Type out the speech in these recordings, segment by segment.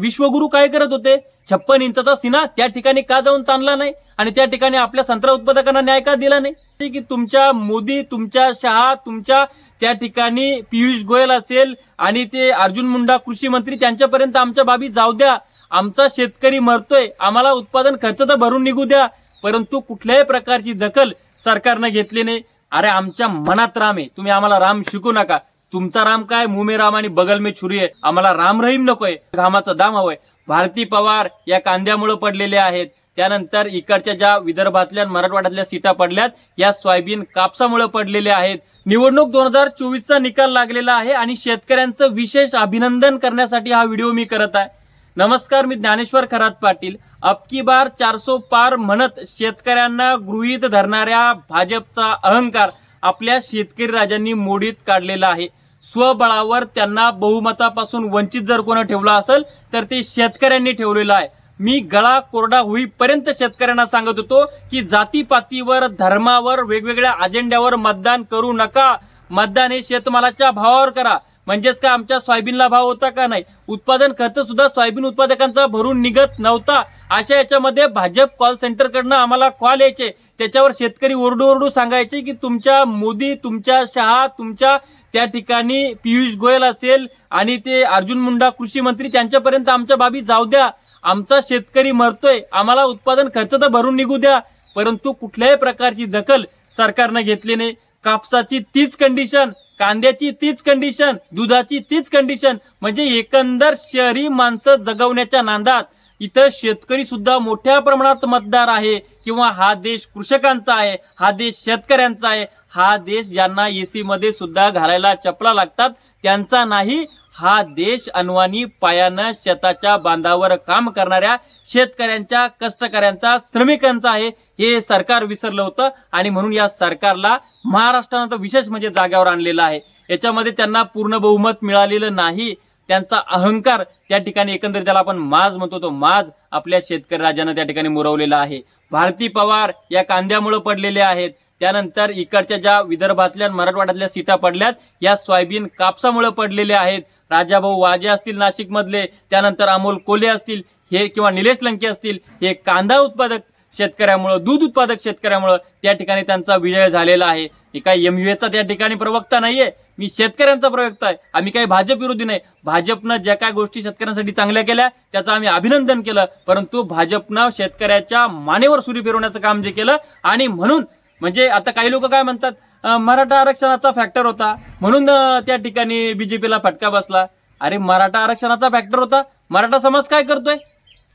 विश्वगुरु काय करत होते? छप्पन इंचाचा सिना त्या ठिकाणी का जाऊन ताणला नाही? आणि त्या ठिकाणी आपल्या संत्रा उत्पादकांना न्याय का दिला नाही? की तुमच्या मोदी तुमच्या शहा तुमच्या त्या ठिकाणी पियुष गोयल असेल आणि ते अर्जुन मुंडा कृषी मंत्री त्यांच्यापर्यंत आमच्या बाबी जाऊ द्या. आमचा शेतकरी मरतोय. आम्हाला उत्पादन खर्च तर भरून निघू द्या. परंतु कुठल्याही प्रकारची दखल सरकारनं घेतली नाही. अरे आमच्या मनात राम आहे. तुम्ही आम्हाला राम शिकू नका. तुमचा राम काय? मुमे राम आणि बगल मे छुरी आहे. आम्हाला राम रहीम नकोय. घामाचं दाम हवंय. भारती पवार या कांद्यामुळे पडलेले आहेत. त्यानंतर इकडच्या ज्या विदर्भातल्या मराठवाड्यातल्या सीटा पडल्यात या सोयाबीन कापसामुळे पडलेल्या आहेत. निवडणूक दोन हजार चोवीसचा निकाल लागलेला आहे आणि शेतकऱ्यांचं विशेष अभिनंदन करण्यासाठी हा व्हिडिओ मी करत आहे. नमस्कार मी ज्ञानेश्वर खरात पाटील. अबकी बार चारसो पार म्हणत शेतकऱ्यांना गृहीत धरणाऱ्या भाजपचा अहंकार आपल्या शेतकरी राजांनी मोडीत काढलेला आहे. स्वबळावर त्यांना बहुमतापासून वंचित जर कोण ठेवलं असेल तर ते शेतकऱ्यांनी ठेवलेलं आहे. मी गळा कोरडा होईपर्यंत शेतकऱ्यांना सांगत होतो की जातीपातीवर धर्मावर वेगवेगळ्या अजेंड्यावर मतदान करू नका. मतदान हे शेतमालाच्या भावावर करा. म्हणजेच का आमच्या सोयाबीनला भाव होता का नाही? उत्पादन खर्च सुद्धा सोयाबीन उत्पादकांचा भरून निघत नव्हता. अशा याच्यामध्ये भाजप कॉल सेंटरकडनं आम्हाला कॉल यायचे. त्याच्यावर शेतकरी ओरडू ओरडू सांगायचे की तुमच्या मोदी तुमच्या शहा तुमच्या त्या ठिकाणी पियुष गोयल असेल आणि ते अर्जुन मुंडा कृषी मंत्री त्यांच्यापर्यंत आमच्या बाबी जाऊ द्या. आमचा शेतकरी मरतोय. आम्हाला उत्पादन खर्च तर भरून निघू द्या. परंतु कुठल्याही प्रकारची दखल सरकारनं घेतली नाही. कापसाची तीच कंडिशन कांद्याची तीच कंडिशन दुधाची तीच कंडिशन म्हणजे एकंदर शहरी माणसं जगवण्याच्या नांदात इथं शेतकरी सुद्धा मोठ्या प्रमाणात मतदार आहे. किंवा हा देश कृषकांचा आहे हा देश शेतकऱ्यांचा आहे हा देश ज्यांना एसी मध्ये सुद्धा घालायला चपला लागतात त्यांचा नाही हा देश अनवाणी पायानं शेताच्या बांधावर काम करणाऱ्या शेतकऱ्यांच्या कष्टकऱ्यांचा श्रमिकांचा आहे हे सरकार विसरलं होतं. आणि म्हणून या सरकारला महाराष्ट्रानं तर विशेष म्हणजे जाग्यावर आणलेलं आहे. याच्यामध्ये त्यांना पूर्ण बहुमत मिळालेलं नाही. त्यांचा अहंकार त्या ठिकाणी एकंदरीत त्याला आपण माज म्हणतो. तो माज आपल्या शेतकरी राजानं त्या ठिकाणी मुरवलेला आहे. भारती पवार या कांद्यामुळे पडलेले आहेत. त्यानंतर इकडच्या ज्या विदर्भातल्या मराठवाड्यातल्या सीटा पडल्यात या सोयाबीन कापसामुळे पडलेल्या आहेत. राजाभाऊ वाजे असतील नाशिक मधले त्यानंतर अमोल कोले असतील हे किंवा निलेश लंके असतील हे कांदा उत्पादक शेतकऱ्यामुळं दूध उत्पादक शेतकऱ्यामुळं त्या ठिकाणी त्यांचा विजय झालेला आहे. मी काही एमयुएचा त्या ठिकाणी प्रवक्ता नाहीये मी शेतकऱ्यांचा प्रवक्ता आहे. आम्ही काही भाजप विरोधी नाही. भाजपनं ज्या काय गोष्टी शेतकऱ्यांसाठी चांगल्या केल्या त्याचं आम्ही अभिनंदन केलं. परंतु भाजपनं शेतकऱ्याच्या मानेवर सुरी फिरवण्याचं काम जे केलं आणि म्हणून म्हणजे आता काही लोक काय म्हणतात मराठा आरक्षणाचा फॅक्टर होता. म्हणून त्या ठिकाणी बीजेपीला फटका बसला. अरे मराठा आरक्षणाचा फॅक्टर होता. मराठा समाज काय करतोय?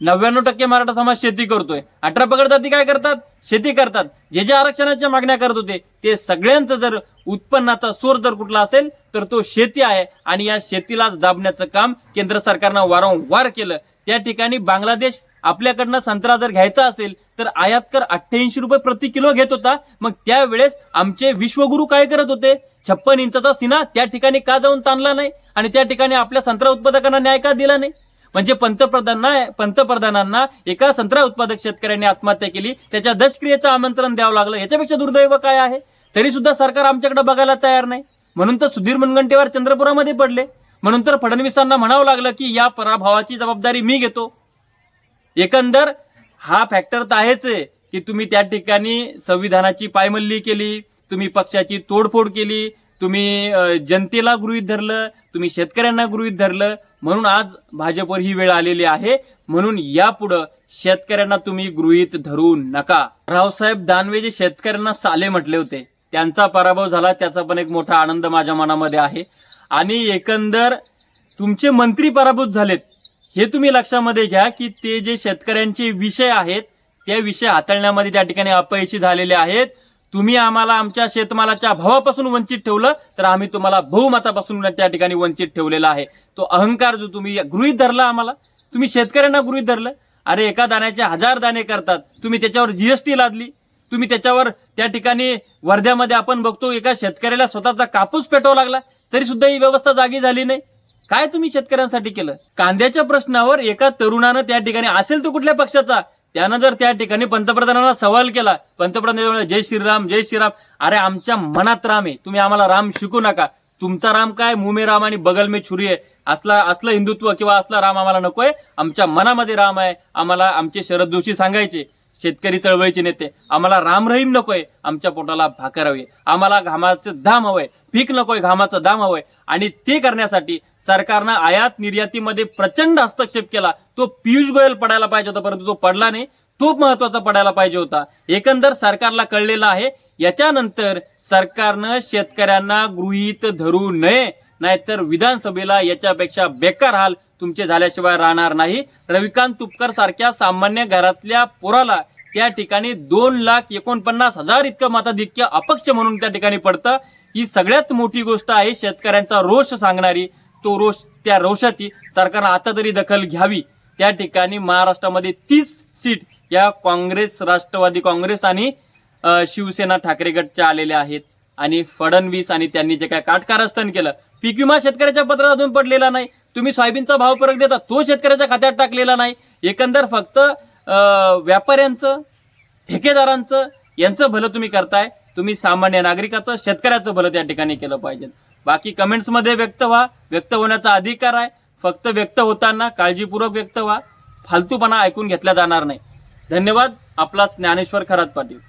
नव्याण्णव टक्के मराठा समाज शेती करतोय. अठरा पकडतात ती काय करतात? शेती करतात. जे जे आरक्षणाच्या मागण्या करत होते ते सगळ्यांचं जर उत्पन्नाचा सोर जर कुठला असेल तर तो शेती आहे. आणि या शेतीलाच दाबण्याचं काम केंद्र सरकारनं वारंवार केलं. त्या ठिकाणी बांगलादेश आपल्याकडनं संत्रा जर घ्यायचा असेल तर आयात कर अठ्ठ्याऐंशी रुपये प्रति किलो घेत होता. मग त्यावेळेस आमचे विश्वगुरु काय करत होते? छप्पन इंचाचा सिना त्या ठिकाणी का जाऊन ताणला नाही? आणि त्या ठिकाणी आपल्या संत्रा उत्पादकांना न्याय का दिला नाही? म्हणजे पंतप्रधानांना पंतप्रधानांना एका संत्रा उत्पादक शेतकऱ्याने आत्महत्या केली. त्याच्या दशक्रियेचं आमंत्रण द्यावं लागलं. याच्यापेक्षा दुर्दैव काय आहे? तरी सुद्धा सरकार आमच्याकडे बघायला तयार नाही. म्हणून तर सुधीर मुनगंटीवार चंद्रपुरामध्ये पडले. म्हणून तर फडणवीसांना म्हणावं लागलं की या पराभवाची जबाबदारी मी घेतो. एकंदर हा फॅक्टर तर आहेच आहे की तुम्ही त्या ठिकाणी संविधानाची पायमल्ली केली तुम्ही पक्षाची तोडफोड केली तुम्ही जनतेला गृहीत धरलं तुम्ही शेतकऱ्यांना गृहीत धरलं म्हणून आज भाजपवर ही वेळ आलेली आहे. म्हणून यापुढं शेतकऱ्यांना तुम्ही गृहीत धरू नका. रावसाहेब दानवे जे शेतकऱ्यांना साले म्हटले होते त्यांचा पराभव झाला त्याचा पण एक मोठा आनंद माझ्या मनामध्ये आहे. आणि एकंदर तुमचे मंत्री पराभूत झालेत हे तुम्ही लक्षामध्ये घ्या की ते जे शेतकऱ्यांचे विषय आहेत त्या विषय हाताळण्यामध्ये त्या ठिकाणी अपयशी झालेले आहेत. तुम्ही आम्हाला आमच्या शेतमालाच्या भावापासून वंचित ठेवलं तर आम्ही तुम्हाला बहुमतापासून त्या ठिकाणी वंचित ठेवलेला आहे. तो अहंकार जो तुम्ही गृहित धरला आम्हाला तुम्ही शेतकऱ्यांना गृहीत धरलं. अरे एका दाण्याचे हजार दाणे करतात तुम्ही त्याच्यावर जीएसटी लादली तुम्ही त्याच्यावर त्या ठिकाणी वर्ध्यामध्ये आपण बघतो एका शेतकऱ्याला स्वतःचा कापूस पेटवावा लागला तरी सुद्धा ही व्यवस्था जागी झाली नाही. काय तुम्ही शेतकऱ्यांसाठी केलं? कांद्याच्या प्रश्नावर एका तरुणानं त्या ठिकाणी असेल तो कुठल्या पक्षाचा? त्यानं जर त्या ठिकाणी पंतप्रधानांना सवाल केला पंतप्रधान जय श्रीराम जय श्रीराम. अरे आमच्या मनात राम आहे. तुम्ही आम्हाला राम शिकू नका. तुमचा राम काय? मुमे राम आणि बगल मे छुरी आहे. असला असलं हिंदुत्व किंवा असला राम आम्हाला नकोय. आमच्या मनामध्ये राम आहे. आम्हाला आमचे शरद जोशी सांगायचे. शेतकरी चळवळीचे नेते. आम्हाला राम रहीम नकोय आमच्या पोटाला भाकर हवी. आम्हाला घामाचं धाम हवंय पीक नकोय घामाचं धाम हवंय. आणि ते करण्यासाठी सरकारनं आयात निर्यातीमध्ये प्रचंड हस्तक्षेप केला. तो पियुष गोयल पडायला पाहिजे होता परंतु तो पडला नाही. तो महत्त्वाचा पडायला पाहिजे होता. एकंदर सरकारला कळलेला आहे याच्यानंतर सरकारनं शेतकऱ्यांना गृहीत धरू नये नाहीतर विधानसभेला याच्यापेक्षा बेकार हाल तुमचे झाल्याशिवाय राहणार नाही. रविकांत तुपकर सारख्या सामान्य घरातल्या पोराला त्या ठिकाणी दोन लाख एकोणपन्नास हजार इतकं मताधिक्य अपक्ष म्हणून त्या ठिकाणी पडतं. ही सगळ्यात मोठी गोष्ट आहे शेतकऱ्यांचा रोष सांगणारी. तो रोष त्या रोषाची सरकारनं आता तरी दखल घ्यावी. त्या ठिकाणी महाराष्ट्रामध्ये तीस सीट या काँग्रेस राष्ट्रवादी काँग्रेस आणि शिवसेना ठाकरे गटच्या आलेल्या आहेत. आणि फडणवीस आणि त्यांनी जे काय काटकारस्थान केलं पीक विमा शेतकऱ्याच्या पत्रात अजून पडलेला नाही. तुम्ही सोयाबीनचा भाव फरक देता. तो शेतकऱ्याच्या खात्यात टाकलेला नाही. एकंदर फक्त व्यापाऱ्यांचं ठेकेदारांचं यांचं भलं तुम्ही करताय. तुम्ही सामान्य नागरिकाचं शेतकऱ्याचं भलं त्या ठिकाणी केलं पाहिजे. बाकी कमेंट्समध्ये व्यक्त व्हा. व्यक्त होण्याचा अधिकार आहे. फक्त व्यक्त होताना काळजीपूर्वक व्यक्त व्हा. फालतूपणा ऐकून घेतला जाणार नाही. धन्यवाद. आपलाच ज्ञानेश्वर खरात पाटील.